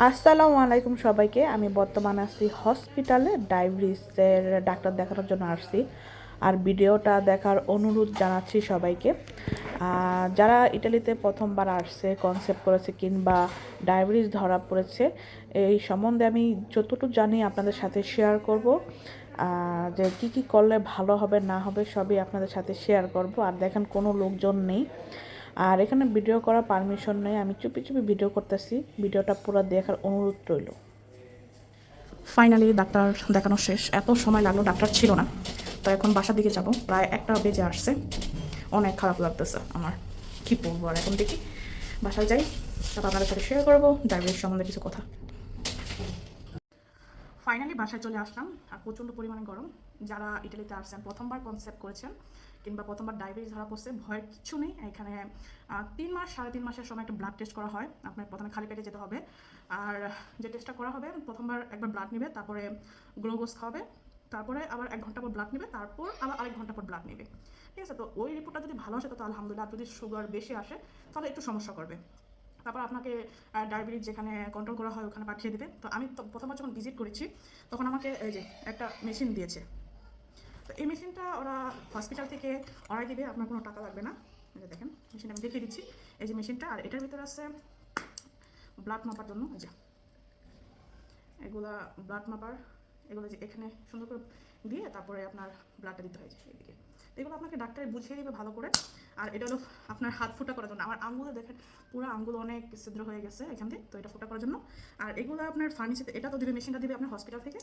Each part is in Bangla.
আসসালামু আলাইকুম সবাইকে। আমি বর্তমানে আছি হসপিটালে, ডায়াবেটিসের ডাক্তার দেখানোর জন্য আসছি। আর ভিডিওটা দেখার অনুরোধ জানাচ্ছি সবাইকে। যারা ইটালিতে প্রথমবার আসছে কনসেপ্ট করেছে কিংবা ডায়াবেটিস ধরা পড়েছে, এই সম্বন্ধে আমি যতটুকু জানি আপনাদের সাথে শেয়ার করব। যে কি কি করলে ভালো হবে, না হবে, সবই আপনাদের সাথে শেয়ার করব। আর দেখেন কোনো লোকজন নেই। আর এখানে ভিডিও করার পারমিশন নেই, আমি চুপি চুপি ভিডিও করতেছি। ভিডিওটা পুরো দেখার অনুরোধ রইল। ফাইনালি ডাক্তার দেখানো শেষ। এত সময় লাগল, ডাক্তার ছিল না। তো এখন বাসার দিকে যাব। প্রায় একটা বেজে আসছে। অনেক খারাপ লাগতেছে আমার। কী বলব আর এখন দেখি। বাসায় যাই, তারপর আপনাদের সাথে শেয়ার করব। ড্রাইভারের সম্বন্ধে কিছু কথা। ফাইনালি বাসায় চলে আসলাম। আর প্রচণ্ড পরিমাণে গরম। যারা ইটালিতে আসছেন, প্রথমবার কনসেপ্ট করেছেন কিংবা প্রথমবার ডায়াবেটিস ধরা পড়ছে, ভয়ের কিছু নেই। এখানে তিন মাস, সাড়ে তিন মাসের সময় একটা ব্লাড টেস্ট করা হয়। আপনার প্রথমে খালি পেটে যেতে হবে। আর যে টেস্টটা করা হবে, প্রথমবার একবার ব্লাড নেবে, তারপরে গ্লুকোজ খাওয়াবে, তারপরে আবার এক ঘণ্টা পর ব্লাড নেবে, তারপর আবার আরেক ঘণ্টা পর ব্লাড নেবে। ঠিক আছে? তো ওই রিপোর্টটা যদি ভালো আসে, তো আলহামদুলিল্লাহ যদি সুগার বেশি আসে, তাহলে একটু সমস্যা করবে। তারপর আপনাকে ডায়াবেটিস যেখানে কন্ট্রোল করা হয় ওখানে পাঠিয়ে দেবে। তো আমি প্রথমবার যখন ভিজিট করেছি, তখন আমাকে, এই যে, একটা মেশিন দিয়েছে। তো এই মেশিনটা ওরা হসপিটাল থেকে অর্ডার দিবে, আপনার কোনো টাকা লাগবে না। যে দেখেন মেশিনটা আমি দেখিয়ে দিচ্ছি। এই যে মেশিনটা আর এটার ভিতরে আছে ব্লাড মাপার জন্য, এই যে। এগুলা ব্লাড মাপার এগুলো যে এখানে সুন্দর করে দিয়ে তারপরে আপনার ব্লাডটা দিতে হয়, এদিকে। এগুলো আপনাকে ডাক্তার বুঝিয়ে দিবে ভালো করে। আর এটা হলো আপনার হাত ফুটা করার জন্য। আমার আঙ্গুলে দেখেন, পুরো আঙ্গুল অনেক ছিদ্র হয়ে গেছে এখান থেকে তো এটা ফুটা করার জন্য। আর এগুলো আপনার ফার্মেসিতে এটা তো দিবে মেশিনটা দিবে আপনার হসপিটাল থেকে।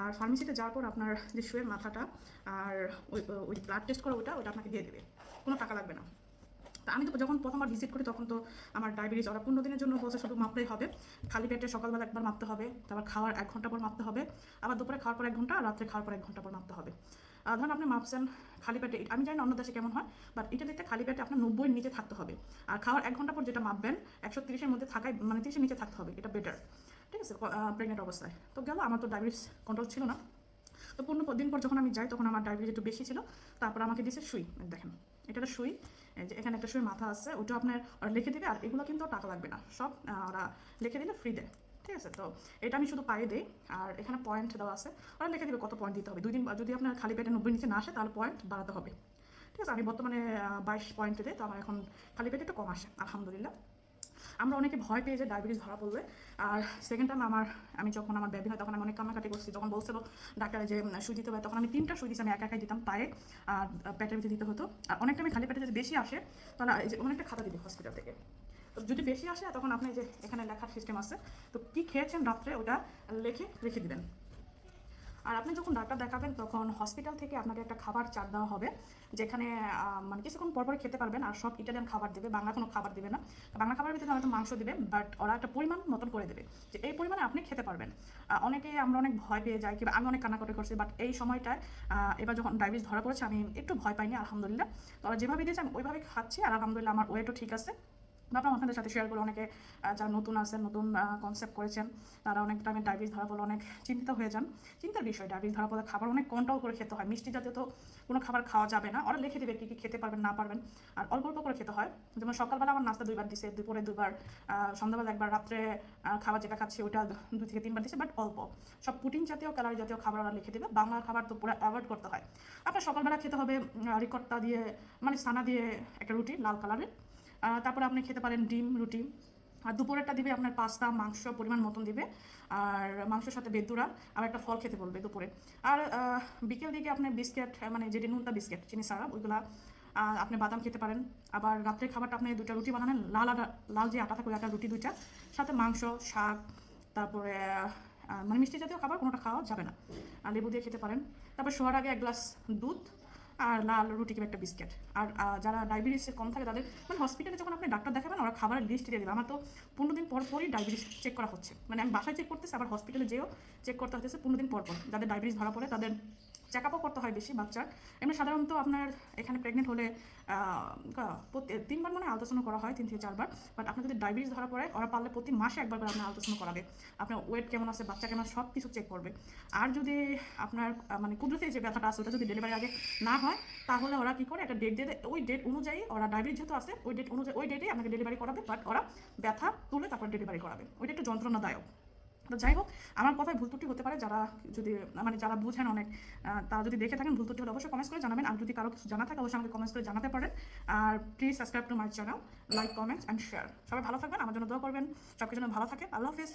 আর ফার্মেসিতে যাওয়ার পর আপনার যে শুয়ের মাথাটা আর ওই ওই ব্লাড টেস্ট করা ওটা ওটা আপনাকে দিয়ে দেবে। কোনো টাকা লাগবে না। তা আমি তো যখন প্রথমবার ভিজিট করি, তখন তো আমার ডায়াবেটিস ওরা পনেরো দিনের জন্য বলছে শুধু মাপলেই হবে। খালি পেটে সকালবেলা একবার মাপতে হবে, তারপর খাওয়ার এক ঘণ্টা পর মাপতে হবে। আবার দুপুরে খাওয়ার পর এক ঘণ্টা, রাত্রে খাওয়ার পর এক ঘণ্টা পর মাপতে হবে। ধরুন আপনি মাপছেন খালি পেটে আমি জানি না অন্য দেশে কেমন হয় বাট ইটালিতে খালি পেটে আপনার নব্বই নিচে থাকতে হবে। আর খাওয়ার এক ঘণ্টা পর যেটা মাপবেন, একশো তিরিশের মধ্যে থাকায় মানে তিরিশের নিচে থাকতে হবে, এটা বেটার ঠিক আছে প্রেগনেন্ট অবস্থায়। তো গেল, আমার তো ডায়াবেটিস কন্ট্রোল ছিল না। তো পনেরো দিন পর যখন আমি যাই, তখন আমার ডায়াবেটিস একটু বেশি ছিল। তারপর আমাকে দিয়েছে সুই, দেখেন এটা একটা সুই যে এখানে একটা সুই মাথা আছে ওটা আপনার লিখে দিবে, আর এগুলো কিন্তু টাকা লাগবে না। সব ওরা লিখে দিলে ফ্রি দেয়। ঠিক আছে? তো এটা আমি শুধু পায়ে দিই, আর এখানে পয়েন্ট দেওয়া আছে। ওরা লিখে দিবে কত পয়েন্ট দিতে হবে। দুই দিন যদি আপনার খালি পেটে নব্বই নিচে না আসে, তাহলে পয়েন্ট বাড়াতে হবে। ঠিক আছে? আমি বর্তমানে বাইশ পয়েন্টে দিই, তো আমার এখন খালি পেটে একটু কম আসে, আলহামদুলিল্লাহ। আমরা অনেকে ভয় পেয়ে যে ডায়াবেটিস ধরা পড়বে। আর সেকেন্ড টাইম আমার, আমি যখন আমার বেবি হয়, তখন আমি অনেক কান্নাকাটি করছি। যখন বলছিল ডাক্তারে যে সুই দিতে হবে। তখন আমি তিনটা সুই দিচ্ছি আমি একা একাই দিতাম পায়ে, আর পেটের ভিতরে দিতে হতো। আর অনেকটা আমি খালি পেটে যদি বেশি আসে, তাহলে অনেকটা খাতা দিবে হসপিটাল থেকে। যদি বেশি আসে, তখন আপনি যে এখানে লেখার সিস্টেম আছে, তো কী খেয়েছেন রাত্রে, ওটা লিখে রেখে দিবেন। আর আপনি যখন ডাক্তার দেখাবেন, তখন হসপিটাল থেকে আপনাকে একটা খাবার চাট দেওয়া হবে, যেখানে মানে কিছুক্ষণ পরপর খেতে পারবেন, আর সব ইটালিয়ান খাবার দেবে, বাংলা কোনো খাবার দেবে না। বাংলা খাবারের ভিতরে হয়তো মাংস দেবে বাট ওরা একটা পরিমাণ মতন করে দেবে, যে এই পরিমাণে আপনি খেতে পারবেন। অনেকে আমরা অনেক ভয় পেয়ে যাই, কিংবা আমি অনেক কান্নাকাটি করছি বাট এই সময়টায় এবার যখন ডায়াবেটিস ধরা পড়েছে, আমি একটু ভয় পাইনি, আলহামদুলিল্লাহ। তো যেভাবে দিয়েছে, আমি ওইভাবে খাচ্ছি, আর আলহামদুলিল্লাহ আমার ওয়েটও ঠিক আছে। ভাবলাম আপনাদের সাথে শেয়ার করে অনেকে যারা নতুন আছেন, নতুন কনসেপ্ট করেছেন, তারা অনেক টাইমে ডায়াবেটিস ধরা পড়লে অনেক চিন্তিত হয়ে যান। চিন্তার বিষয় ডায়াবেটিস ধরা পড়লে খাবার অনেক কন্ট্রোল করে খেতে হয়। মিষ্টি জাতীয় তো কোনো খাবার খাওয়া যাবে না। ওরা লিখে দেবে কী কী খেতে পারবেন, না পারবেন। আর অল্প অল্প করে খেতে হয়। যেমন সকালবেলা আমার নাস্তা দুইবার দিছে, দুপুরে দুবার সন্ধ্যাবেলা একবার, রাত্রে খাবার যেটা খাচ্ছি ওটা দুই থেকে তিনবার দিছে বাট অল্প। সব প্রোটিন জাতীয় ক্যালারি জাতীয় খাবার ওরা লিখে দেবে। বাংলা খাবার তো পুরো অ্যাভয়েড করতে হয়। আপনার সকালবেলা খেতে হবে রিকট্টা দিয়ে মানে সানা দিয়ে একটা রুটি, লাল কালারের তারপরে আপনি খেতে পারেন ডিম, রুটি। আর দুপুরেরটা দিবে আপনার পাস্তা, মাংস, পরিমাণ মতন দিবে। আর মাংসের সাথে বেদুরা আর একটা ফল খেতে বলবে দুপুরে। আর বিকেল দিকে আপনার বিস্কিট মানে যেটি নুনতা বিস্কিট, চিনি সারা ওইগুলা আপনি বাদাম খেতে পারেন। আবার রাত্রের খাবারটা আপনি দুটা রুটি বানালেন, লাল আটা, লাল যে আটা থাকে ওই আটা রুটি দুইটা, সাথে মাংস, শাক, তারপরে মানে মিষ্টি জাতীয় খাবার, কোনোটা খাওয়া যাবে না। আর লেবু দিয়ে খেতে পারেন। তারপর শোয়ার আগে এক গ্লাস দুধ আর লাল রুটি কিংবা একটা বিস্কিট। আর যারা ডায়াবেটিস কম থাকে তাদের মানে হসপিটালে যখন আপনি ডাক্তার দেখাবেন, ওরা খাবারের লিস্ট দিয়ে দেবে। আমার তো পনেরো দিন পর পরই ডায়াবেটিস চেক করা হচ্ছে। মানে আমি বাসায় চেক করতেছি, আবার হসপিটালে যেও চেক করতে হচ্ছে পনেরো দিন পর পর। যাদের ডায়াবেটিস ধরা পড়ে, তাদের চেক আপও করতে হয় বেশি বাচ্চার। এমনি সাধারণত আপনার এখানে প্রেগনেন্ট হলে তিনবার মানে আলট্রাসাউন্ড করা হয়, তিন থেকে চারবার। বাট আপনার যদি ডায়াবেটিস ধরা পড়ে, ওরা পারলে প্রতি মাসে একবার করে আপনার আলট্রাসাউন্ড করাবে। আপনার ওয়েট কেমন আছে, বাচ্চা কেমন সব কিছু চেক করবে। আর যদি আপনার মানে কুদরতি যে ব্যথাটা আছে, ওটা যদি ডেলিভারি আগে না হয়, তাহলে ওরা কি করে, একটা ডেট দিয়ে ওই ডেট অনুযায়ী ওরা ডায়াবেটিস যেহেতু আছে, ওই ডেট অনুযায়ী, ওই ডেটে আপনাকে ডেলিভারি করাবে। বাট ওরা ব্যথা তুলে তারপর ডেলিভারি করাবে। ওইটা একটু যন্ত্রণাদায়ক। তো যাই হোক, আমার কথায় ভুল ত্রুটি হতে পারে, যারা যদি মানে যারা বুঝেন অনেক তারা যদি দেখে থাকেন ভুল ত্রুটি হলে অবশ্যই কমেন্টস করে জানাবেন। আর যদি কারও কিছু জানা থাকে, অবশ্যই আমাকে কমেন্টস করে জানাতে পারেন। আর please subscribe to my channel like comments and share সবাই ভালো থাকবেন, আমার জন্য দোয়া করবেন। সব কিছু ভালো থাকে। আল্লাহ হাফিজ।